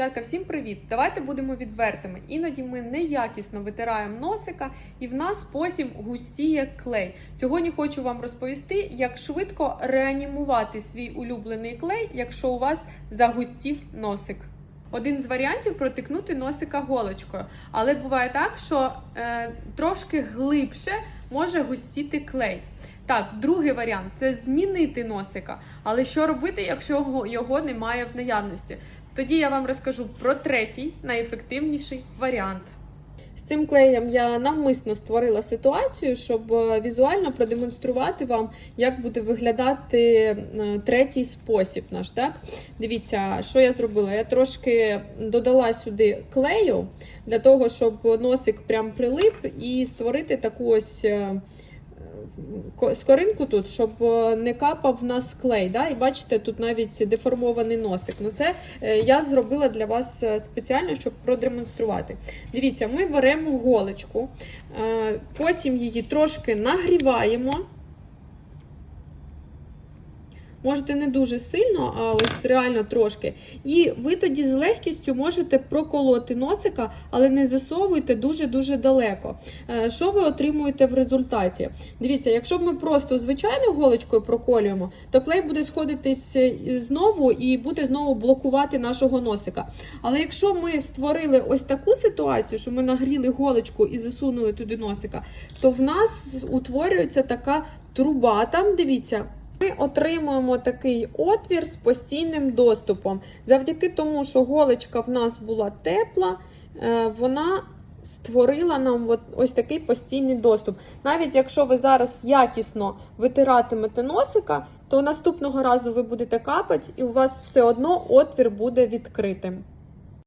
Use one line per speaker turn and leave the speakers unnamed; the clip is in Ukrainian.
Дівчатка, всім привіт! Давайте будемо відвертими. Іноді ми неякісно витираємо носика, і в нас потім густіє клей. Сьогодні хочу вам розповісти, як швидко реанімувати свій улюблений клей, якщо у вас загустів носик. Один з варіантів протикнути носика голочкою, але буває так, що е, трошки глибше може густіти клей. Так, другий варіант це змінити носика. Але що робити, якщо його- немає в наявності? Тоді я вам розкажу про третій найефективніший варіант. З цим клеєм я навмисно створила ситуацію, щоб е, візуально продемонструвати вам, як буде виглядати е, третій спосіб наш. Так? Дивіться, що я зробила. Я трошки додала сюди клею для того, щоб носик прям прилип і створити таку ось. Ко- скоринку тут, щоб е, не капав в нас клей. Да? І бачите, тут навіть деформований носик. Ну це е, я зробила для вас е, спеціально, щоб продемонструвати. Дивіться, ми беремо голочку, потім її трошки нагріваємо. Можете не дуже сильно, а ось реально трошки. І ви тоді з легкістю можете проколоти носика, але не засовуйте дуже-дуже далеко. Е, Що ви отримуєте в результаті? Дивіться, якщо б ми просто звичайною голочкою проколюємо, то клей буде сходитись е, знову і буде знову блокувати нашого носика. Але якщо ми створили ось таку ситуацію, що ми нагріли голочку і засунули туди носика, то в нас утворюється така труба. Там дивіться. Ми отримуємо такий отвір з постійним доступом. Завдяки тому, що голочка в нас була тепла, е, вона створила нам ось такий постійний доступ. Навіть якщо ви зараз якісно витиратимете носика, то наступного разу ви будете капати, і у вас все одно отвір буде відкритим.